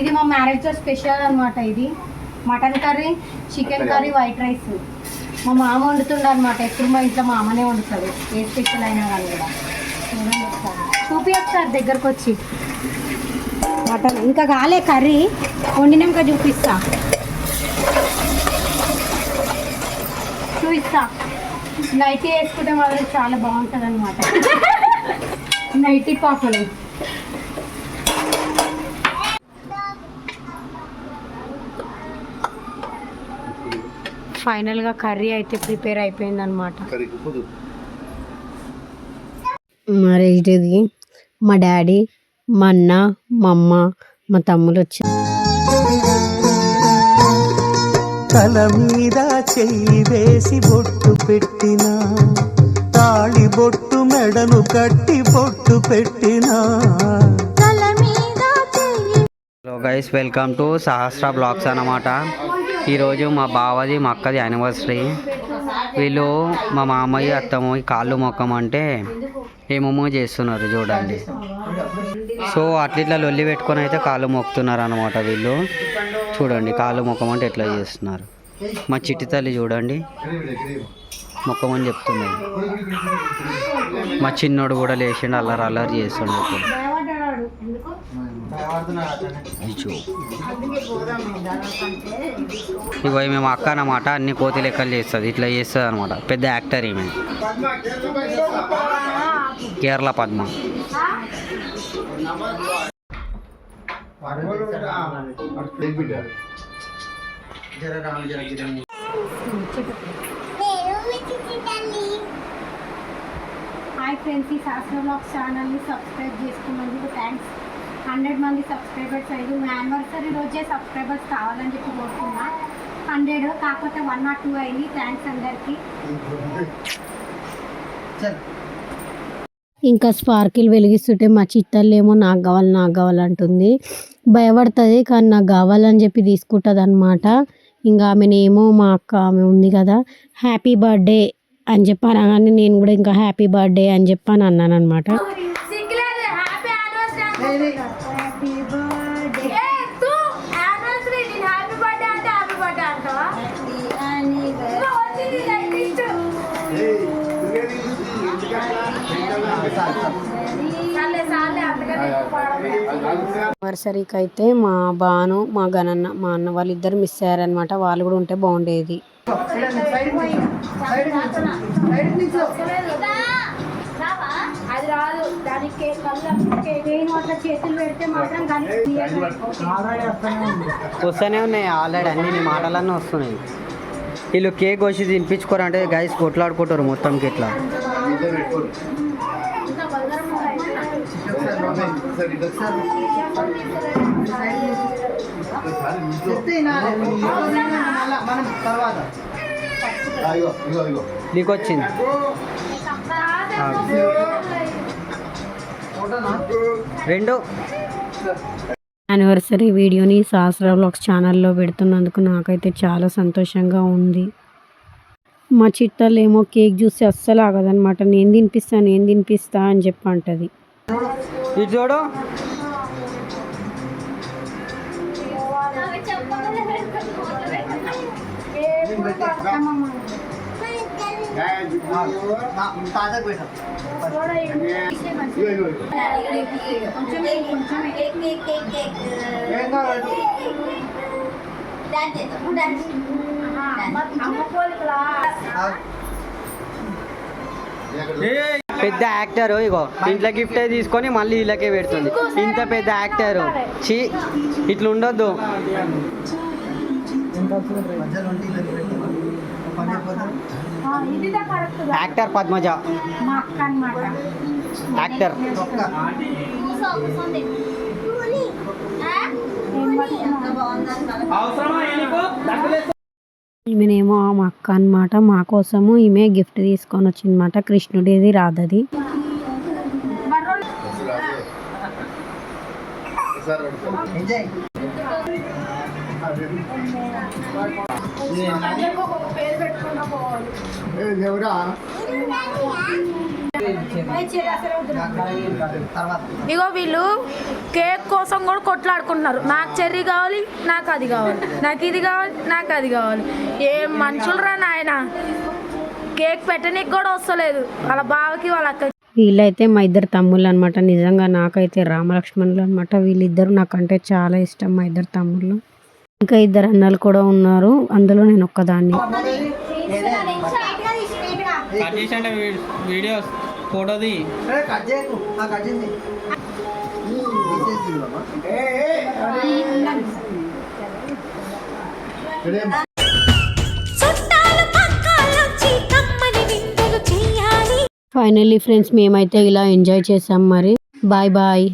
ఇది మా marriage special అన్నమాట ఇది. Mutton curry chicken curry white rice. మా మామ వండుతుండ అనమాట ఎప్పుడు మా ఇంట్లో మా అమ్మనే వండుతాడు. ఏ స్పెషల్ అయినా కానీ కూడా. చూపి ఒకసారి. దగ్గరకు వచ్చి మటన్. ఇంకా కాలే కర్రీ. వండినాక చూపిస్తా. చూపిస్తా. నైటీ వేసుకుంటే మాత్రం చాలా బాగుంటుంది అనమాట నైటీ పాపలు. ఫైనల్గా కర్రీ అయితే ప్రిపేర్ అయిపోయింది అనమాట మ్యారేజ్కి మా డాడీ మా అన్న మా అమ్మ మా తమ్ముడు వచ్చారు తల మీద చెయ్యి వేసి బొట్టు పెట్టిన తాళి బొట్టు మెడను కట్టి బొట్టు పెట్టిన. Hello guys welcome to Sahasra vlogs అన్నమాట. ఈరోజు మా బావది మా అక్కది యానివర్సరీ వీళ్ళు మా మామయ్య అత్తమ్మ కాళ్ళు మొక్కం అంటే ఏమేమో చేస్తున్నారు చూడండి. సో అట్లా లొల్లి పెట్టుకొని అయితే కాళ్ళు మొక్కుతున్నారు అనమాట వీళ్ళు. చూడండి కాళ్ళు మొక్కమంటే ఎట్లా చేస్తున్నారు. మా చిట్టి తల్లి చూడండి మొక్కమని చెప్తున్నారు మా చిన్నోడు కూడా లేచిండు అల్లరి అల్లరి చేస్తుండే ఇగో ఈమె మా అక్క అన్నమాట అన్ని కోతి లెక్కలు చేస్తుంది ఇట్లా చేస్తుంది అనమాట పెద్ద యాక్టర్ ఈమె. కేరళ పద్మ. హాయ్ ఫ్రెండ్స్ ఈ శాస్త్ర బ్లాగ్స్ ఛానల్ని సబ్స్క్రైబ్ చేసుకున్నందుకు థ్యాంక్స్ హండ్రెడ్ మంది సబ్స్క్రైబర్స్ అయ్యి మా యానివర్సరీ రోజే సబ్స్క్రైబర్స్ కావాలని చెప్పి కోరుకున్నా హండ్రెడ్ కాకపోతే వన్ నాట్ టూ అయింది థ్యాంక్స్ అందరికీ. ఇంకా స్పార్కిల్ వెలిగిస్తుంటే మా చిట్టల్లేమో నాకు కావాలి నాకు కావాలంటుంది భయపడుతుంది కానీ నాకు కావాలని చెప్పి తీసుకుంటుంది అనమాట ఇంకా ఆమెనేమో మా అక్క ఆమె ఉంది కదా హ్యాపీ బర్త్డే అని చెప్పి అనగానే నేను కూడా ఇంకా హ్యాపీ బర్త్డే అని చెప్పి అని అన్నాను అనమాట యానివర్సరీకి అయితే మా బాను మా గనన్న మా అన్న వాళ్ళిద్దరు మిస్ అయ్యారనమాట వాళ్ళు కూడా ఉంటే బాగుండేది. అది రాదు. దానికి నేను అట్లా చేతులు పెడితే మాత్రం వస్తూనే ఉన్నాయి ఆల్రెడీ అన్ని నీ మాటలన్నీ వస్తున్నాయి. వీళ్ళు కేక్ వచ్చి తినిపించుకోరు అంటే గైస్ కొట్లాడుకుంటారు మొత్తంకి ఇట్లా. నీకు వచ్చింది రెండు. యానివర్సరీ వీడియోని సహస్ర బ్లాగ్స్ ఛానల్లో పెడుతున్నందుకు నాకైతే చాలా సంతోషంగా ఉంది. మా చిట్టలు ఏమో కేక్ చూసి అస్సలు ఆగదనమాట నేను తినిపిస్తా నేను తినిపిస్తా అని చెప్పి అంటది పెద్ద యాక్టర్ ఇగో ఇంట్లో గిఫ్ట్ తీసుకొని మళ్ళీ వీళ్ళకే పెడుతుంది. ఇంత పెద్ద యాక్టర్. చీ ఇట్లా ఉండొద్దు. యాక్టర్ పద్మజ. మా అక్క అనమాట యాక్టర్. ఈమెనేమో మా అక్క అనమాట మా కోసము ఈమె గిఫ్ట్ తీసుకొని వచ్చిందన్నమాట. కృష్ణుడిది రాధది. ఇగో వీళ్ళు కేక్ కోసం కూడా కొట్లాడుకుంటున్నారు. నాకు చెర్రీ కావాలి నాకు అది కావాలి. నాకు ఇది కావాలి నాకు అది కావాలి. ఏం మనుషులరా నాయన. కేక్ పెట్టనీకి కూడా వస్తలేదు. వాళ్ళ బావకి వాళ్ళ అక్క వీళ్ళైతే మా ఇద్దరు తమ్ముళ్ళు అనమాట నిజంగా నాకైతే రామలక్ష్మణులు అనమాట వీళ్ళిద్దరు నాకంటే చాలా ఇష్టం మా ఇద్దరు తమ్ముళ్ళు. ఇంకా ఇద్దరు అన్నలు కూడా ఉన్నారు. అందులో నేను ఒక్కదాన్ని. ఫైనల్లీ ఫ్రెండ్స్ మేమైతే ఇలా ఎంజాయ్ చేసాం మరి. Bye bye